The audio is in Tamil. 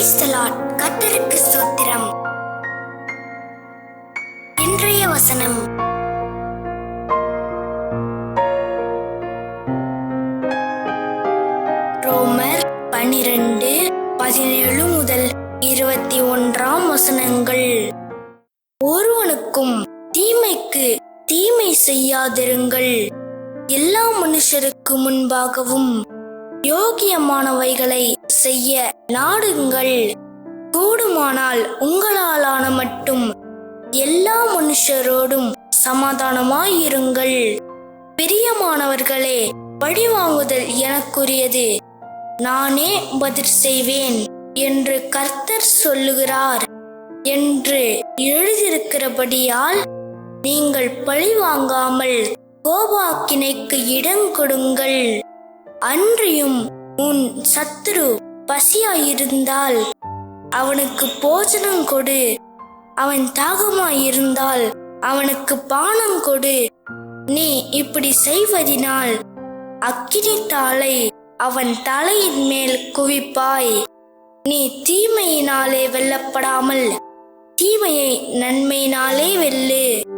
கத்தருக்கு சூத்திரம் இன்றைய வசனம். ரோமர் பனிரெண்டு பதினேழு முதல் இருபத்தி ஒன்றாம் வசனங்கள். ஒருவனுக்கும் தீமைக்கு தீமை செய்யாதிருங்கள். எல்லா மனுஷருக்கு முன்பாகவும் யோகியமானவைகளை செய்ய நாடுங்கள். கூடுமானால் உங்களாலான மட்டும் எல்லா மனுஷரோடும் சமாதானமாயிருங்கள். பிரியமானவர்களே வழிவாங்குதல் எனக்குரியது. நானே பதில் செய்வேன் என்று கர்த்தர் சொல்லுகிறார். என்று எழுதியிருக்கிறபடியால் நீங்கள் பழிவாங்காமல் கோபாக்கினைக்கு இடம் கொடுங்கள். அன்றியும் உன் சத்துரு பசியாயிருந்தால் அவனுக்கு போஜனம் கொடு. அவன் தாகமாயிருந்தால் அவனுக்கு பானம் கொடு. நீ இப்படி செய்வதினால் அக்கினி தாளை அவன் தலையின் மேல் குவிப்பாய். நீ தீமையினாலே வெல்லப்படாமல் தீமையை நன்மையினாலே வெல்லு.